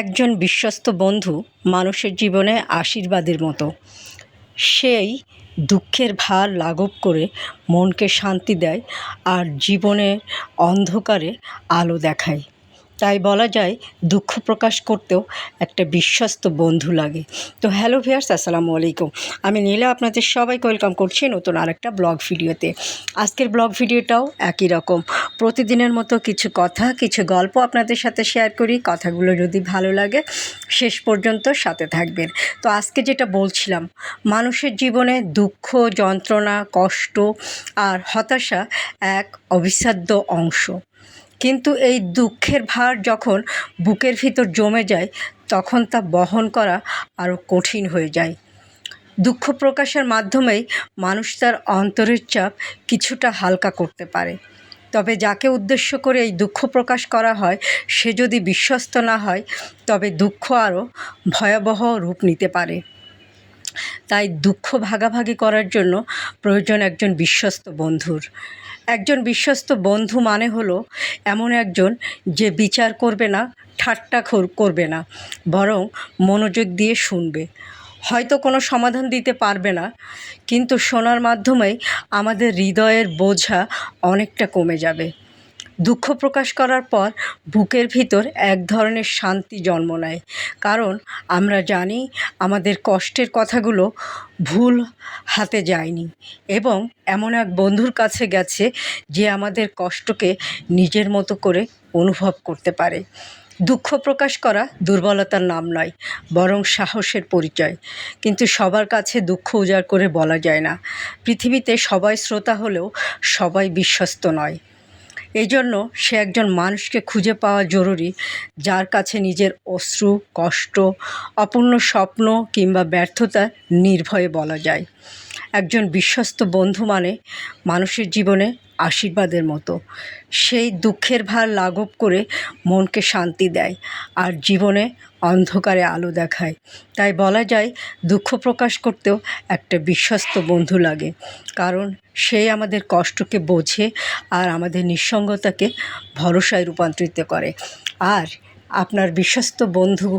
একজন বিশ্বস্ত বন্ধু মানুষের জীবনে আশীর্বাদের মতো। সেই দুঃখের ভার লাঘব করে মনকে শান্তি দেয় আর জীবনের অন্ধকারে আলো দেখায়। তাই বলা যায় দুঃখ প্রকাশ করতেও একটা বিশ্বস্ত বন্ধু লাগে। তো হ্যালো ভিয়ার্স আসসালামু আলাইকুম। আমি নীলা, আপনাদের সবাইকে ওয়েলকাম করছি নতুন আরেকটা ব্লগ ভিডিওতে। আজকের ব্লগ ভিডিওটাও একই রকম। প্রতিদিনের মতো কিছু কথা, কিছু গল্প আপনাদের সাথে শেয়ার করি। কথাগুলো যদি ভালো লাগে, শেষ পর্যন্ত সাথে থাকবেন। তো আজকে যেটা বলছিলাম, মানুষের জীবনে দুঃখ, যন্ত্রণা, কষ্ট আর হতাশা এক অবিচ্ছেদ্য অংশ। কিন্তু এই দুঃখের ভার যখন বুকের ভিতর জমে যায়, তখন তা বহন করা আরও কঠিন হয়ে যায়। দুঃখ প্রকাশের মাধ্যমেই মানুষ তার অন্তরের চাপ কিছুটা হালকা করতে পারে। তবে যাকে উদ্দেশ্য করে এই দুঃখ প্রকাশ করা হয়, সে যদি বিশ্বস্ত না হয়, তবে দুঃখ আরও ভয়াবহ রূপ নিতে পারে। তাই দুঃখ ভাগাভাগি করার জন্য প্রয়োজন একজন বিশ্বস্ত বন্ধুর। একজন বিশ্বস্ত বন্ধু মানে হলো এমন একজন যে বিচার করবে না, ঠাট্টা করবে না, বরং মনোযোগ দিয়ে শুনবে। হয়তো কোনো সমাধান দিতে পারবে না, কিন্তু শোনার মাধ্যমেই আমাদের হৃদয়ের বোঝা অনেকটা কমে যাবে। দুঃখ প্রকাশ করার পর বুকের ভিতর এক ধরনের শান্তি জন্ম নেয়। কারণ আমরা জানি আমাদের কষ্টের কথাগুলো ভুল হাতে যায়নি এবং এমন এক বন্ধুর কাছে গেছে যে আমাদের কষ্টকে নিজের মতো করে অনুভব করতে পারে। দুঃখ প্রকাশ করা দুর্বলতার নাম নয়, বরং সাহসের পরিচয়। কিন্তু সবার কাছে দুঃখ উজাড় করে বলা যায় না। পৃথিবীতে সবাই শ্রোতা হলেও সবাই বিশ্বস্ত নয়। এই জন্য সে একজন মানুষকে খুঁজে পাওয়া জরুরি, যার কাছে নিজের অশ্রু, কষ্ট, অপূর্ণ স্বপ্ন কিংবা ব্যর্থতা নির্ভয়ে বলা যায়। একজন বিশ্বস্ত বন্ধু মানে মানুষের জীবনে আশীর্বাদের মতো। সেই দুঃখের ভার লাঘব করে মনকে শান্তি দেয়, আর জীবনে অন্ধকারে আলো দেখায়। তাই বলা যায়, দুঃখ প্রকাশ করতেও একটা বিশ্বস্ত বন্ধু লাগে। কারণ সে আমাদের কষ্টকে বোঝে আর আমাদের নিঃসঙ্গতাকে ভরসায় রূপান্তরিত করে। আর আপনার বিশ্বস্ত বন্ধু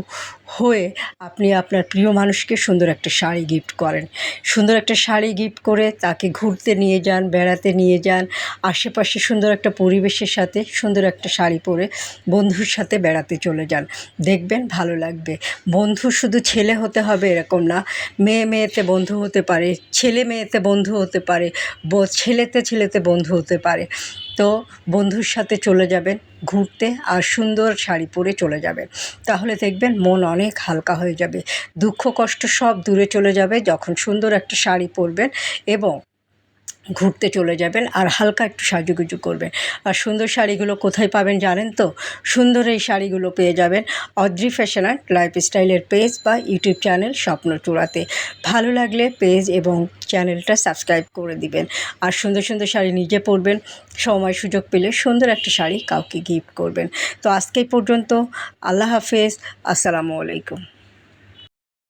হয়ে আপনি আপনার প্রিয় মানুষকে সুন্দর একটা শাড়ি গিফট করেন। সুন্দর একটা শাড়ি গিফট করে তাকে ঘুরতে নিয়ে যান, বেড়াতে নিয়ে যান, আশেপাশে সুন্দর একটা পরিবেশের সাথে সুন্দর একটা শাড়ি পরে বন্ধুর সাথে বেড়াতে চলে যান। দেখবেন ভালো লাগবে। বন্ধু শুধু ছেলে হতে হবে এরকম না। মেয়ে মেয়েতে বন্ধু হতে পারে, ছেলে মেয়েতে বন্ধু হতে পারে ছেলেতে ছেলেতে বন্ধু হতে পারে। তো বন্ধুর সাথে চলে যাবেন। ঘুরতে আর সুন্দর শাড়ি পরে চলে যাবে। তাহলে দেখবেন মন অনেক হালকা হয়ে যাবে। দুঃখ কষ্ট সব দূরে চলে যাবে যখন সুন্দর একটা শাড়ি পরবেন এবং ঘুরতে চলে যাবেন আর হালকা একটু সাজুগুজু করবেন। আর সুন্দর শাড়িগুলো কোথায় পাবেন জানেন তো? সুন্দর এই শাড়িগুলো পেয়ে যাবেন অদ্রি ফ্যাশন অ্যান্ড লাইফস্টাইলের পেজ বা ইউটিউব চ্যানেল স্বপ্ন চূড়াতে ভালো লাগলে পেজ এবং চ্যানেলটা সাবস্ক্রাইব করে দিবেন। আর সুন্দর সুন্দর শাড়ি নিজে পরবেন, সময় সুযোগ পেলে সুন্দর একটা শাড়ি কাউকে গিফট করবেন। তো আজকে পর্যন্ত, আল্লাহ হাফেজ, আসসালামু আলাইকুম।